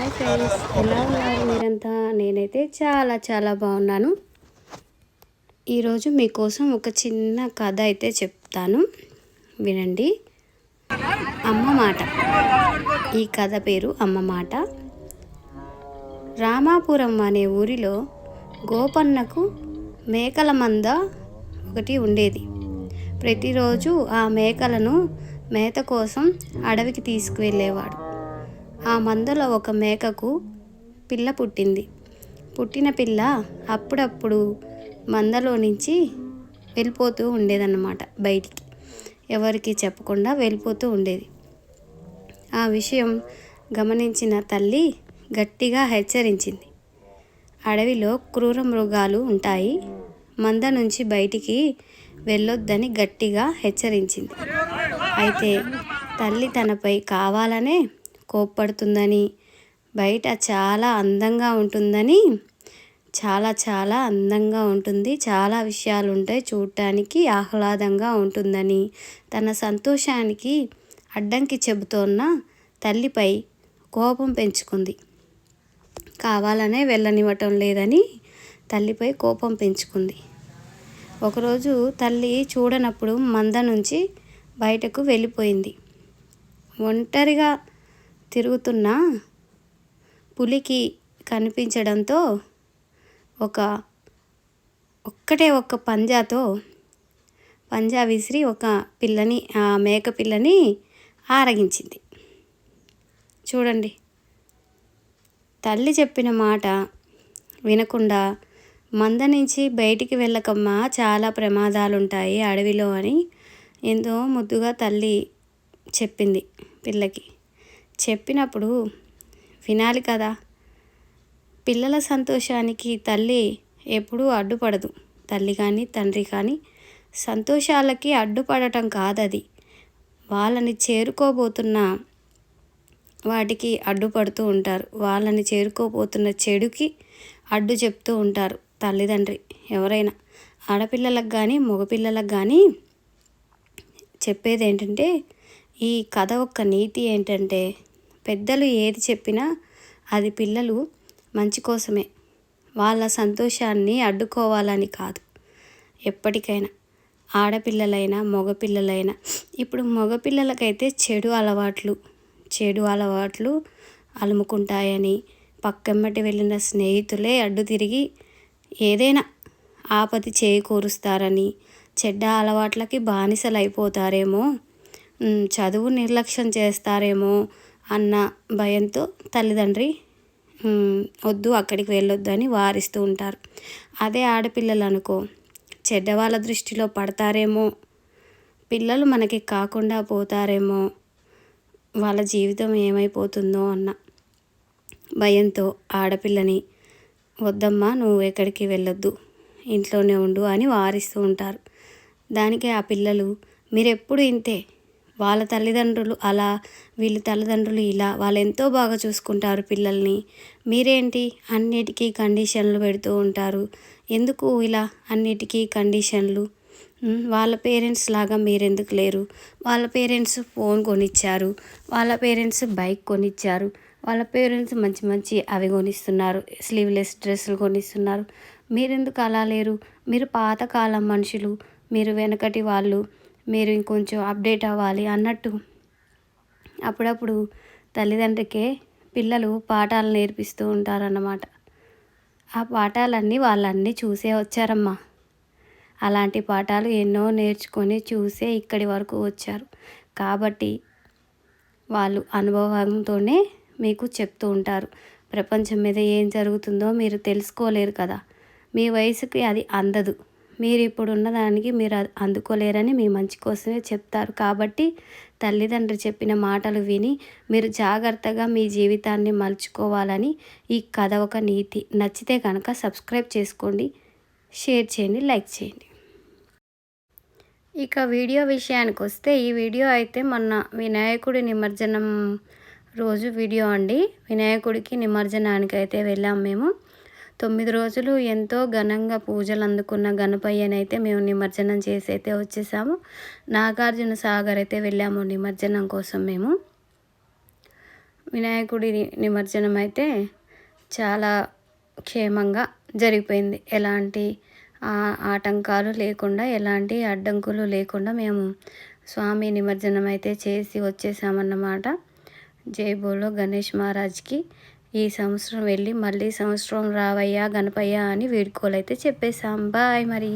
Hi friends ఎలా ఉన్నారు మీరంతా? నేనైతే చాలా చాలా బాగున్నాను. ఈరోజు మీకోసం ఒక చిన్న కథ అయితే చెప్తాను. వినండి. అమ్మ మాట. ఈ కథ పేరు అమ్మ మాట. రామాపురం అనే ఊరిలో గోపన్నకు మేకల మంద ఒకటి ఉండేది. ప్రతిరోజు ఆ మేకలను మేత కోసం అడవికి తీసుకువెళ్ళేవాడు. ఆ మందలో ఒక మేకకు పిల్ల పుట్టింది. పుట్టిన పిల్ల అప్పుడప్పుడు మందలో నుంచి వెళ్ళిపోతూ ఉండేదన్నమాట బయటికి. ఎవరికి చెప్పకుండా వెళ్ళిపోతూ ఉండేది. ఆ విషయం గమనించిన తల్లి గట్టిగా హెచ్చరించింది. అడవిలో క్రూర మృగాలు ఉంటాయి. మంద నుంచి బయటికి వెళ్ళొద్దని గట్టిగా హెచ్చరించింది. అయితే తల్లి తనపై కావాలనే కోప్పడుతుందని బయట చాలా అందంగా ఉంటుందని చాలా చాలా అందంగా ఉంటుంది. చాలా విషయాలు ఉంటాయి చూడటానికి ఆహ్లాదంగా ఉంటుందని. తన సంతోషానికి అడ్డంకి చెబుతోన్న తల్లిపై కోపం పెంచుకుంది. కావాలనే వెళ్ళనివ్వటం లేదని తల్లిపై కోపం పెంచుకుంది. ఒకరోజు తల్లి చూడనప్పుడు మంద నుంచి బయటకు వెళ్ళిపోయింది. ఒంటరిగా తిరుగుతున్న పులికి కనిపించడంతో ఒక ఒక్కటే ఒక్క పంజాతో పంజా విసిరి ఒక పిల్లని ఆ మేక పిల్లని ఆరగించింది. చూడండి. తల్లి చెప్పిన మాట వినకుండా మంద నుంచి బయటికి వెళ్ళకమ్మా చాలా ప్రమాదాలు ఉంటాయి అడవిలో అని ఎంతో ముద్దుగా తల్లి చెప్పింది పిల్లకి. చెప్పినప్పుడు వినాలి కదా పిల్లల సంతోషానికి తల్లి ఎప్పుడూ అడ్డుపడదు. తల్లి కానీ తండ్రి కానీ సంతోషాలకి అడ్డుపడటం కాదది. వాళ్ళని చేరుకోబోతున్న వాటికి అడ్డుపడుతూ ఉంటారు. వాళ్ళని చేరుకోబోతున్న చెడుకి అడ్డు చెప్తూ ఉంటారు తల్లిదండ్రి. ఎవరైనా ఆడపిల్లలకు కానీ మగపిల్లలకు కానీ చెప్పేది ఏంటంటే ఈ కథ యొక్క నీతి ఏంటంటే పెద్దలు ఏది చెప్పినా అది పిల్లలు మంచి కోసమే. వాళ్ళ సంతోషాన్ని అడ్డుకోవాలని కాదు. ఎప్పటికైనా ఆడపిల్లలైనా మగపిల్లలైనా. ఇప్పుడు మగపిల్లలకైతే చెడు అలవాట్లు చెడు అలవాట్లు అలుముకుంటాయని పక్కెమ్మటి వెళ్ళిన స్నేహితులే అడ్డు తిరిగి ఏదైనా ఆపతి చేకూరుస్తారని చెడ్డ అలవాట్లకి బానిసలైపోతారేమో చదువు నిర్లక్ష్యం చేస్తారేమో అన్న భయంతో తల్లిదండ్రి వద్దు అక్కడికి వెళ్ళొద్దు అని వారిస్తూ ఉంటారు. అదే ఆడపిల్లలు అనుకో చెడ్డవాళ్ళ దృష్టిలో పడతారేమో పిల్లలు మనకి కాకుండా పోతారేమో వాళ్ళ జీవితం ఏమైపోతుందో అన్న భయంతో ఆడపిల్లని వద్దమ్మా నువ్వు ఎక్కడికి వెళ్ళొద్దు ఇంట్లోనే ఉండు అని వారిస్తూ ఉంటారు. దానికి ఆ పిల్లలు మీరెప్పుడు ఇంతే వాళ్ళ తల్లిదండ్రులు అలా వీళ్ళ తల్లిదండ్రులు ఇలా వాళ్ళు ఎంతో బాగా చూసుకుంటారు పిల్లల్ని. మీరేంటి అన్నిటికీ కండిషన్లు పెడుతూ ఉంటారు? ఎందుకు ఇలా అన్నిటికీ కండిషన్లు? వాళ్ళ పేరెంట్స్ లాగా మీరెందుకు లేరు? వాళ్ళ పేరెంట్స్ ఫోన్ కొనిచ్చారు. వాళ్ళ పేరెంట్స్ బైక్ కొనిచ్చారు. వాళ్ళ పేరెంట్స్ మంచి మంచి అవి కొనిస్తున్నారు. స్లీవ్లెస్ డ్రెస్సులు కొనిస్తున్నారు. మీరెందుకు అలా లేరు? మీరు పాతకాలం మనుషులు. మీరు వెనకటి వాళ్ళు. మీరు ఇంకొంచెం అప్డేట్ అవ్వాలి అన్నట్టు. అప్పుడప్పుడు తల్లిదండ్రికే పిల్లలు పాఠాలు నేర్పిస్తూ ఉంటారన్నమాట. ఆ పాఠాలన్నీ వాళ్ళన్నీ చూసే వచ్చారమ్మా. అలాంటి పాఠాలు ఎన్నో నేర్చుకొని చూసే ఇక్కడి వరకు వచ్చారు. కాబట్టి వాళ్ళు అనుభవంతోనే మీకు చెప్తూ ఉంటారు. ప్రపంచం మీద ఏం జరుగుతుందో మీరు తెలుసుకోలేరు కదా. మీ వయసుకి అది అందదు. మీరు ఇప్పుడు ఉన్నదానికి మీరు అందుకోలేరని మీ మంచి కోసమే చెప్తారు. కాబట్టి తల్లిదండ్రి చెప్పిన మాటలు విని మీరు జాగ్రత్తగా మీ జీవితాన్ని మలుచుకోవాలని ఈ కథ ఒక నీతి. నచ్చితే కనుక సబ్స్క్రైబ్ చేసుకోండి షేర్ చేయండి లైక్ చేయండి. ఇక వీడియో విషయానికి వస్తే ఈ వీడియో అయితే మొన్న వినాయకుడి నిమజ్జనం రోజు వీడియో అండి. వినాయకుడికి నిమజ్జనానికి అయితే వెళ్ళాం మేము. తొమ్మిది రోజులు ఎంతో ఘనంగా పూజలు అందుకున్న గణపయ్యనైతే మేము నిమజ్జనం చేసి అయితే వచ్చేసాము. నాగార్జున సాగర్ అయితే వెళ్ళాము నిమజ్జనం కోసం మేము. వినాయకుడి నిమజ్జనం అయితే చాలా క్షేమంగా జరిగిపోయింది. ఎలాంటి ఆటంకాలు లేకుండా ఎలాంటి అడ్డంకులు లేకుండా మేము స్వామి నిమజ్జనం అయితే చేసి వచ్చేసామన్నమాట. జై బోలో గణేష్ మహారాజ్కి. ఈ సంవత్సరం వెళ్ళి మళ్ళీ సంవత్సరం రావయ్యా గణపయ్యా అని వీడుకోలైతే అయితే చెప్పేశాం. బాయ్ మరి.